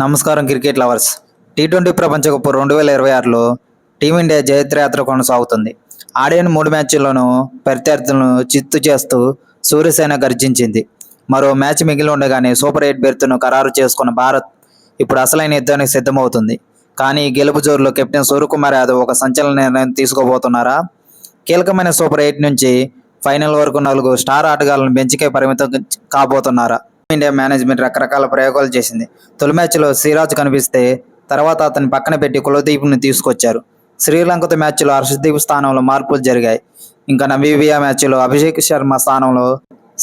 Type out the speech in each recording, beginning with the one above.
నమస్కారం cricket lovers. T twenty ప్రపంచ cup రెండు వేల ఇరవై ఆరులో టీమిండియా జయత్రయాత్ర కొనసాగుతుంది. ఆడిన మూడు మ్యాచ్ల్లోనూ ప్రత్యర్థులను చిత్తు చేస్తూ సూర్యసేన గర్జించింది. మరో మ్యాచ్ మిగిలి ఉండగానే సూపర్ ఎయిట్ బెర్త్ను ఖరారు చేసుకున్న భారత్ ఇప్పుడు అసలైన యుద్ధానికి సిద్ధమవుతుంది. కానీ గెలుపు జోరులో కెప్టెన్ సూర్యకుమార్ యాదవ్ ఒక సంచలన నిర్ణయం తీసుకోబోతున్నారా? కీలకమైన సూపర్ ఎయిట్ నుంచి ఫైనల్ వరకు నలుగురు స్టార్ ఆటగాళ్ళను బెంచ్కే పరిమితం కాబోతున్నారా? ఇండియా మేనేజ్మెంట్ రకరకాల ప్రయోగాలు చేసింది. తొలి మ్యాచ్లో శ్రీరాజ్ కనిపిస్తే తర్వాత అతని పక్కన పెట్టి కులదీప్ను తీసుకొచ్చారు. శ్రీలంకతో మ్యాచ్లో హర్షదీప్ స్థానంలో మార్పులు జరిగాయి. ఇంకా నమీబియా మ్యాచ్లో అభిషేక్ శర్మ స్థానంలో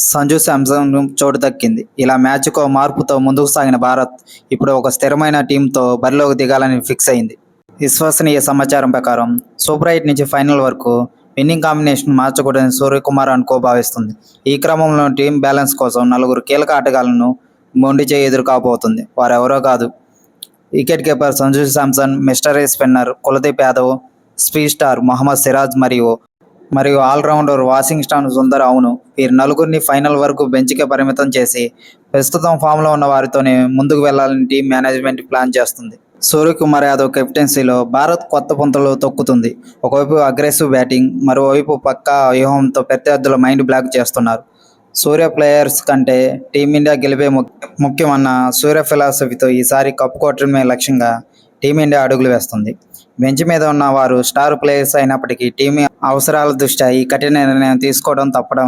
సంజు శాంసంగ్ చోటు దక్కింది. ఇలా మ్యాచ్కు మార్పుతో ముందుకు సాగిన భారత్ ఇప్పుడు ఒక స్థిరమైన టీంతో బరిలోకి దిగాలని ఫిక్స్ అయింది. విశ్వసనీయ సమాచారం ప్రకారం సూపర్ ఎయిట్ నుంచి ఫైనల్ వరకు విన్నింగ్ కాంబినేషన్ మార్చకూడదని సూర్యకుమార్ అనుకో భావిస్తుంది. ఈ క్రమంలో టీం బ్యాలెన్స్ కోసం నలుగురు కీలక ఆటగాళ్ళను మొండి చేయి ఎదురు కాబోతుంది వారెవరో కాదు. Wicket keeper Sanju Samson mystery spinner Kuldeep Yadav speed star Mohammed Siraj మరియు మరియు ఆల్రౌండర్ వాషింగ్టన్ సుందర్ అవును. వీరి నలుగురిని ఫైనల్ వరకు బెంచ్కే పరిమితం చేసి ప్రస్తుతం ఫామ్లో ఉన్న వారితోనే ముందుకు వెళ్ళాలని టీం మేనేజ్మెంట్ ప్లాన్ చేస్తుంది. సూర్యకుమార్ యాదవ్ కెప్టెన్సీలో భారత్ కొత్త పుంతలు తొక్కుతుంది. ఒకవైపు అగ్రెసివ్ బ్యాటింగ్ మరోవైపు పక్కా వ్యూహంతో ప్రత్యర్థుల మైండ్ బ్లాక్ చేస్తున్నారు. సూర్య ప్లేయర్స్ కంటే టీమిండియా గెలిపే ము- ముఖ్యమన్న సూర్య ఫిలాసఫీతో ఈసారి కప్పు కొట్టడమే లక్ష్యంగా టీమిండియా అడుగులు వేస్తుంది. బెంచ్ మీద ఉన్న వారు స్టార్ ప్లేయర్స్ అయినప్పటికీ టీం అవసరాల దృష్ట్యా ఈ కఠిన నిర్ణయం తీసుకోవడం తప్పడం